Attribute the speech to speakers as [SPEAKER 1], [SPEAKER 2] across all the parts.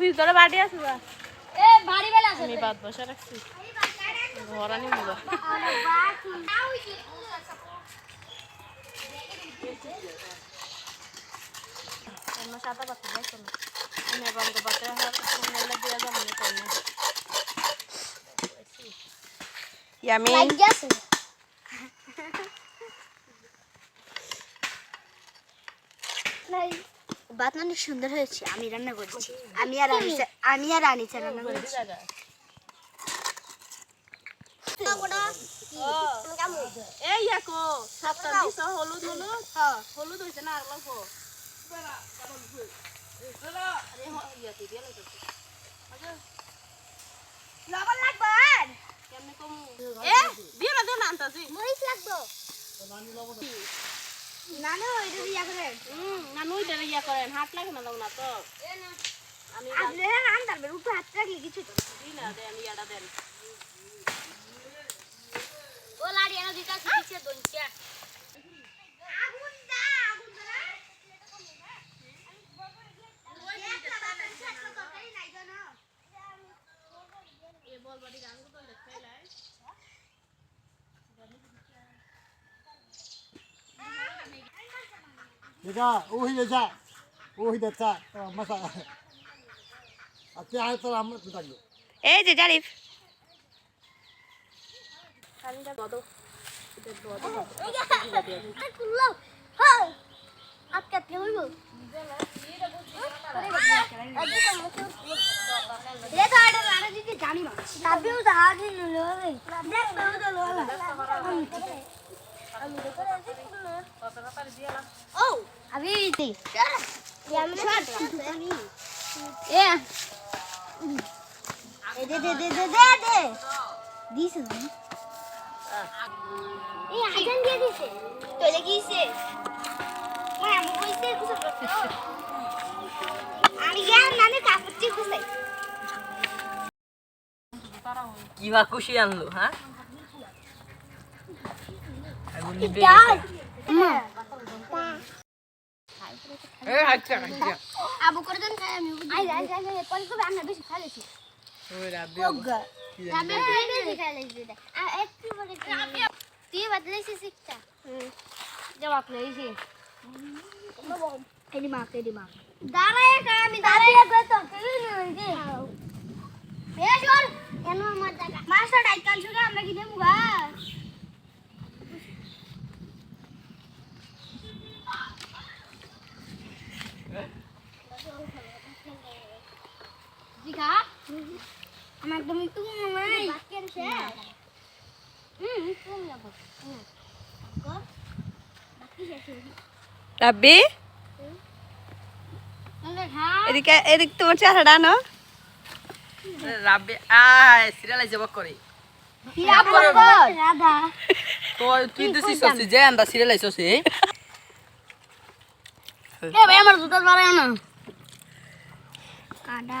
[SPEAKER 1] ভিতরে বাড়ি আছে যা।
[SPEAKER 2] এ বাড়ি বেলা আছে
[SPEAKER 1] আমি বাদ বসে রাখছি। ঘরানি মজা অন্য সাদা পাতা দেখো না। আমি রঙ্গ পাতা মেলা দিয়ে যাব না তাই না
[SPEAKER 3] ইয়ামি
[SPEAKER 2] আছে ভাত অনেক সুন্দর হয়েছে আমি রান্না করেছি। আমি আর আমি আর আনিসা রান্না করেছি।
[SPEAKER 1] এই ইয়াকো সাতটা দিছ হলুদ হলুদ? হলুদ হয়েছে না আর অল্প
[SPEAKER 2] লবণ লাগবে?
[SPEAKER 1] কেমনে কমু? এ দিয়ে না দিয়ে না আনতাছি।
[SPEAKER 2] মরিচ লাগবে? নানু এটা দিয়া করেন
[SPEAKER 1] হুম না দেবে ইয়া করেন হাত লাগে না দাও না। তো আমি
[SPEAKER 2] আপনি আন তারপর উপরে হাত রাখলে কিছু তো
[SPEAKER 1] দিই না দেন ইয়াটা দেন
[SPEAKER 2] ও লাড়ি এনে দিতা দা আগুন দা
[SPEAKER 4] Dika, uhi desa. Uhi desa. Masa. Ati ay to am tu tagdo.
[SPEAKER 3] এই যে জারিফ।
[SPEAKER 1] পানিটা বদো
[SPEAKER 2] কুল্লো হ্যাঁ। আটকা কে হইব রে তো আড়ে আড়ে দিতে জানি না। তাবিও তো আগে দেখ আমি দে দে দে দে দে দে। দিছে এই আইজন দিয়ে দিছে। তোলে কিছে মা আমি কইছে কিছু আমি গেলাম নানে কাপড়টি খুঁজে
[SPEAKER 5] কিবা খুশি আনলো হ্যাঁ? আগুন। এ, আচ্ছা, আচ্ছা।
[SPEAKER 2] আবু করে দেন খাই আমি আই আই আই পরে কবে আমরা বেশি খাইছি
[SPEAKER 5] ওই রাব্বি
[SPEAKER 2] আমি বেশি খাইছি আ একটু পরে তুই বদলাইছিস শিক্ষা। জবাব লইছি এডি মা এডি মা। দাঁড়ায় কা আমি দাঁড়ায় গো তো কেউ নই বেশ ওর কেন আমার জায়গা? মাস্টার ডাইকান সুগা আমরা কি দেবো গা? আমার তুমি যাব বাকি শেষ।
[SPEAKER 3] রাব্বি?
[SPEAKER 2] হ্যাঁ?
[SPEAKER 3] এদিকে এদিক তোমার চেহারাটা
[SPEAKER 5] এ, রাব্বি আয় সিরিয়াল আইছে করে।
[SPEAKER 2] রাধা
[SPEAKER 5] তুই তো সিসছি যে আন্দা সিরিয়াল আইছস এ
[SPEAKER 2] এ ভাই আমার জুতার বাড়ায় না কাদা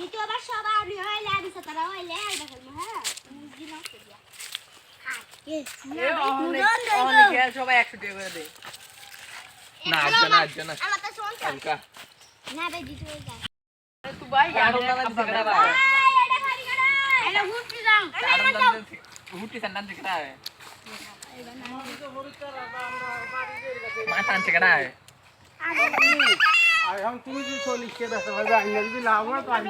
[SPEAKER 2] দ্বিতীয়বার সব আমি হইলে আমি তারা হইলে আইবা খেলব হ্যাঁ? মুরগি নষ্ট দিয়া
[SPEAKER 5] সবাই একশো টাকা করে দে না আজকে না আজকে না।
[SPEAKER 2] তো শোন
[SPEAKER 5] কালকা
[SPEAKER 2] না ভাই দ্বিতীয় যায়
[SPEAKER 5] তুই ভাই আড়ম দানা দিছে কেডা ভাই
[SPEAKER 2] এটা খালি